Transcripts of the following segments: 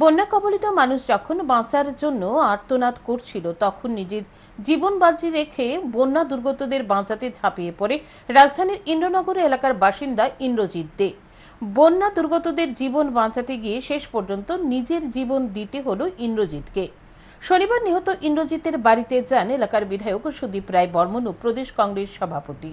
বন্যা কবলিত মানুষ যখন বাঁচার জন্য আর্তনাদ করছিল, তখন নিজের জীবন বাজি রেখে বন্যা দুর্গতদের বাঁচাতে ঝাঁপিয়ে পড়ে রাজধানীর ইন্দ্রনগর এলাকার বাসিন্দা ইন্দ্রজিৎ দে। বন্যা দুর্গতদের জীবন বাঁচাতে গিয়ে শেষ পর্যন্ত নিজের জীবন দিতে হলো ইন্দ্রজিৎকে। শনিবার নিহত ইন্দ্রজিতের বাড়িতে যান এলাকার বিধায়ক সুদীপ রায় বর্মন ও প্রদেশ কংগ্রেস সভাপতি।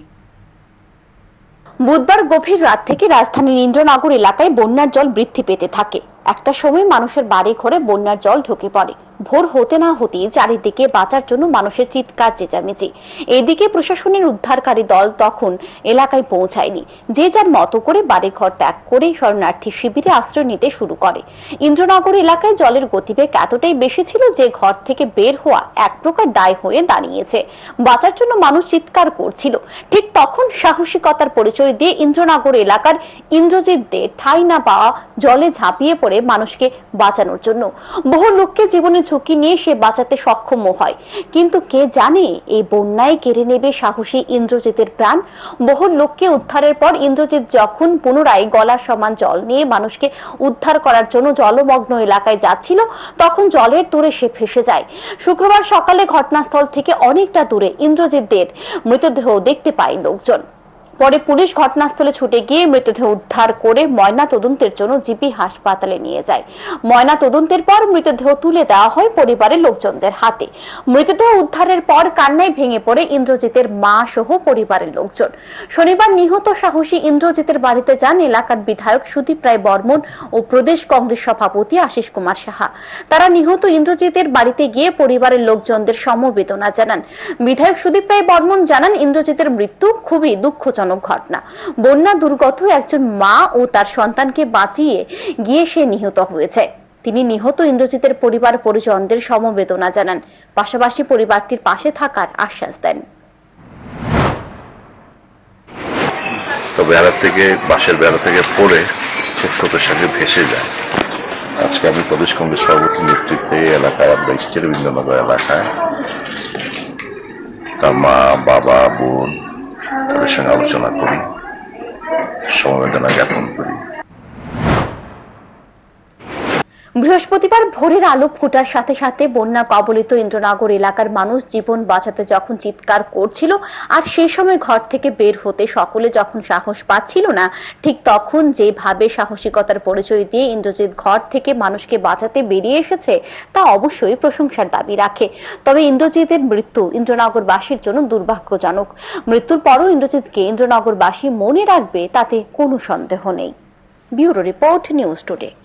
বুধবার গভীর রাত থেকে রাজধানীর ইন্দ্রনগর এলাকায় বন্যার জল বৃদ্ধি পেতে থাকে। একটা সময় মানুষের বাড়ি ঘরে বন্যার জল ঢুকে পড়ে। ভোর হতে না হতেই চারিদিকে বাঁচার জন্য মানুষের চিৎকার, চেঁচামেচি। এদিকে প্রশাসনের উদ্ধারকারী দল তখন এলাকায় পৌঁছায়নি। যে যার মতো করে বাড়ি ঘর ত্যাগ করে শরণার্থী শিবিরে আশ্রয় নিতে শুরু করে। ইন্দ্রনগর এলাকায় জলের গতিবেগ এতটাই বেশি ছিল যে ঘর থেকে বের হওয়া এক প্রকার দায় হয়ে দাঁড়িয়েছে। বাঁচার জন্য মানুষ চিৎকার করছিল। ঠিক তখন সাহসিকতার পরিচয় দিয়ে ইন্দ্রনগর এলাকার ইন্দ্রজিৎ দে ঠাই না পাওয়া জলে ঝাঁপিয়ে পড়ে মানুষকে বাঁচানোর জন্য। বহু লোককে জীবনের ঝুঁকি নিয়ে সে বাঁচাতে সক্ষম হয়। কিন্তু কে জানে এই বন্যায় কেড়ে নেবে সাহসী ইন্দ্রজিতের প্রাণ? বহু লোককে উদ্ধারের পর ইন্দ্রজিৎ যখন পুনরায় গলার সমান জল নিয়ে মানুষকে উদ্ধার করার জন্য জলমগ্ন এলাকায় যাচ্ছিল, তখন জলের দূরে সে ভেসে যায়। শুক্রবার সকালে ঘটনাস্থল থেকে অনেকটা দূরে ইন্দ্রজিৎদের মৃতদেহ দেখতে পায় লোকজন। পরে পুলিশ ঘটনাস্থলে ছুটে গিয়ে মৃতদেহ উদ্ধার করে ময়না তদন্তের জন্য জিপি হাসপাতালে নিয়ে যায়। ময়না তদন্তের পর মৃতদেহ তুলে দেওয়া হয় পরিবারের লোকজনদের হাতে। মৃতদেহ উদ্ধারের পর কান্নায় ভেঙে পড়ে ইন্দ্রজিতের মা সহ পরিবারের লোকজন। শনিবার নিহত সাহসী ইন্দ্রজিতের বাড়িতে যান এলাকার বিধায়ক সুদীপ রায় বর্মন ও প্রদেশ কংগ্রেস সভাপতি আশিস কুমার সাহা। তারা নিহত ইন্দ্রজিতের বাড়িতে গিয়ে পরিবারের লোকজনদের সমবেদনা জানান। বিধায়ক সুদীপ রায় বর্মন জানান, ইন্দ্রজিতের মৃত্যু খুবই দুঃখজনক। ঘটনা। বন্যা দুর্গত একজন মা ও তার সন্তানকে বাঁচিয়ে গিয়ে সে নিহত হয়েছে। তিনি নিহত ইন্দ্রজিতের পরিবার পরিজনদের সমবেদনা জানান। পাশাপাশি পরিবারটির পাশে থাকার আশ্বাস দেন। তো বেড়া থেকে, বাঁশের বেড়া থেকে পড়ে সে স্রোতের সঙ্গে ভেসে যায়। আজকে আমি প্রদেশ কংগ্রেস সভাপতি নেতৃত্বে এলাকায় আমরা ইস্টের বিন্দনগর এলাকায়। তার মা, বাবা, বোন তাদের সঙ্গে আলোচনা করি সমবেদনা জ্ঞাপন করি। বৃহস্পতিবার ভোরের আলো ফোটার সাথে সাথে বন্যা কবলিত ইন্দ্রনগর এলাকার মানুষ জীবন বাঁচাতে যখন চিৎকার করছিল আর সেই সময় ঘর থেকে বের হতে সকলে যখন সাহস পাচ্ছিল না, ঠিক তখন যেভাবে সাহসিকতার পরিচয় দিয়ে ইন্দ্রজিৎ ঘর থেকে মানুষকে বাঁচাতে বেরিয়ে এসেছে, তা অবশ্যই প্রশংসার দাবি রাখে। তবে ইন্দ্রজিতের মৃত্যু ইন্দ্রনগরবাসীর জন্য দুর্ভাগ্যজনক। মৃত্যুর পরও ইন্দ্রজিৎকে ইন্দ্রনগরবাসী মনে রাখবে তাতে কোনো সন্দেহ নেই। Bureau report news today.